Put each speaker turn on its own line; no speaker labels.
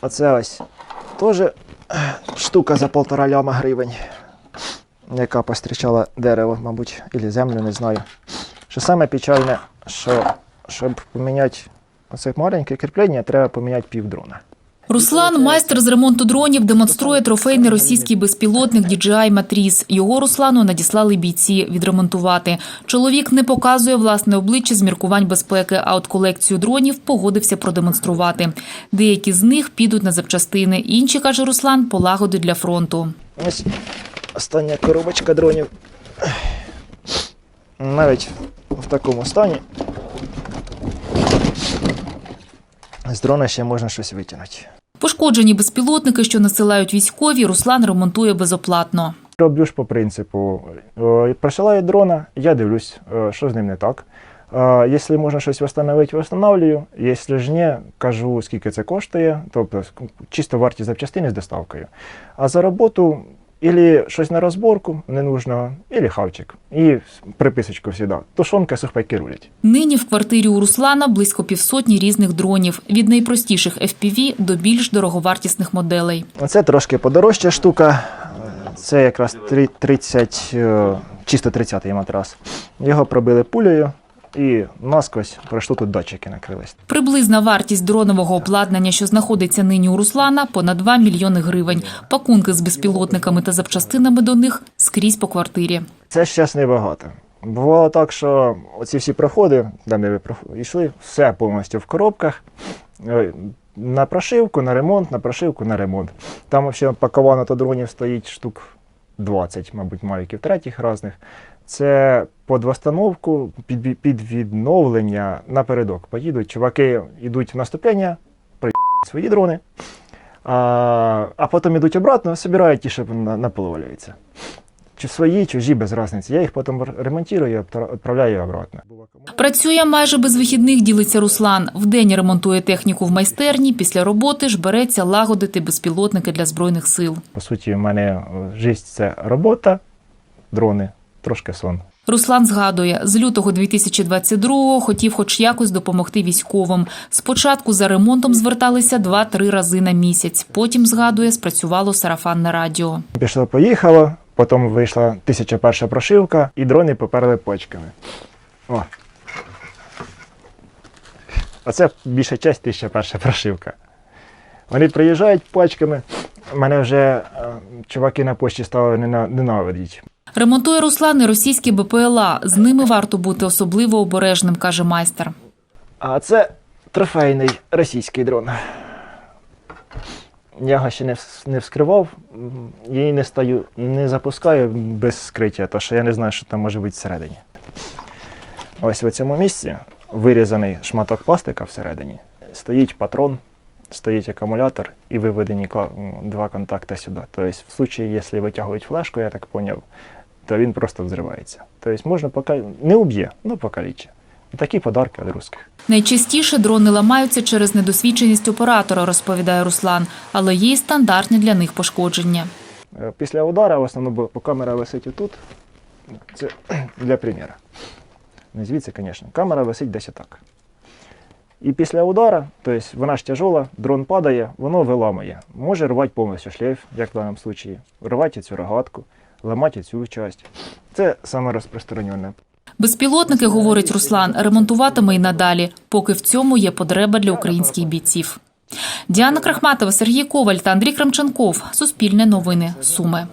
Оце ось теж е, штука за полтора ляма гривень, яка пострічала дерево, мабуть, або землю, не знаю. Що саме печальне, що щоб поміняти оце маленьке кріплення, треба поміняти пів дрона.
Руслан, майстер з ремонту дронів, демонструє трофейний російський безпілотник DJI Matriz. Його Руслану надіслали бійці відремонтувати. Чоловік не показує власне обличчя з міркувань безпеки, а от колекцію дронів погодився продемонструвати. Деякі з них підуть на запчастини, інші, каже Руслан, полагодить для фронту.
Ось остання коробочка дронів. Навіть в такому стані. З дрона ще можна щось витягнути.
Пошкоджені безпілотники, що насилають військові, Руслан ремонтує безоплатно.
Роблю ж по принципу. присилає Присилаю дрона, я дивлюсь, е, що з ним не так. Е, Якщо можна щось встановити, встановлюю. Якщо ж ні, кажу, скільки це коштує, тобто чисто вартість запчастини з доставкою. А за роботу ілі щось на розборку ненужного, ілі хавчик. І приписочку завжди. Тушонка, сухпайки рулять.
Нині в квартирі у Руслана близько півсотні різних дронів від найпростіших FPV до більш дороговартісних моделей.
Оце трошки подорожча штука. Це якраз три- 30, е, чисто 30-й матрас. Його пробили пулею і насквозь пройшло тут датчики накрились.
Приблизна вартість дронового обладнання, що знаходиться нині у Руслана, понад 2 мільйони гривень. Пакунки з безпілотниками та запчастинами до них скрізь по квартирі.
Це зараз небагато. Бувало так, що оці всі проходи, де ми йшли, все повністю в коробках. Е, На прошивку, на ремонт, на прошивку, на ремонт. Там взагалі паковано то дронів стоїть штук 20, мабуть, мавіків третіх різних. Це під восстановку, під, під відновлення напередок. Поїдуть, чуваки йдуть в наступлення, приїдуть свої дрони, а, а потім йдуть обратно, збирають ті, що на-. Чи свої, чужі, без різниці. Я їх потім ремонтую і відпра- відправляю обратно.
Працює майже без вихідних, ділиться Руслан. Вдень ремонтує техніку в майстерні, після роботи ж береться лагодити безпілотники для збройних сил.
По суті, у мене життя це робота, дрони, трошки сон.
Руслан згадує, з лютого 2022-го хотів хоч якось допомогти військовим. Спочатку за ремонтом зверталися 2-3 рази на місяць. Потім, згадує, спрацювало сарафанне радіо.
Пішло, поїхало, потім вийшла тисяча перша прошивка, і дрони поперли почками. О. Оце більша часть тисяча перша прошивка. Вони приїжджають пачками. Мене вже е, чуваки на пошті стали нена- ненавидіти.
Ремонтує Руслан і російські БПЛА. З ними варто бути особливо обережним, каже майстер.
А це трофейний російський дрон. Я його ще не, не вскривав, і не стаю, не запускаю без скриття, тому що я не знаю, що там може бути всередині. Ось в цьому місці вирізаний шматок пластика всередині, стоїть патрон, стоїть акумулятор і виведені два контакти сюди. Тобто, в случаї, якщо витягують флешку, я так зрозумів, то він просто взривається. Тобто можна пока не уб'є, ну покаліче. Такі подарки від русських.
Найчастіше дрони ламаються через недосвідченість оператора, розповідає Руслан, але є й стандартні для них пошкодження.
Е, Після удара, в основному, бо камера висить отут. Це для приміру. Не звідси, звісно. Камера висить десь отак. І після удара, тобто вона ж тяжола, дрон падає, воно виламує. Може рвати повністю шлейф, як в даному випадку, рвати цю рогатку, ламати цю часть. Це саме розпространене.
Безпілотники, говорить Руслан, ремонтуватиме й надалі, поки в цьому є потреба для українських бійців. Діана Крахматова, Сергій Коваль та Андрій Крамченков. Суспільне новини. Суми.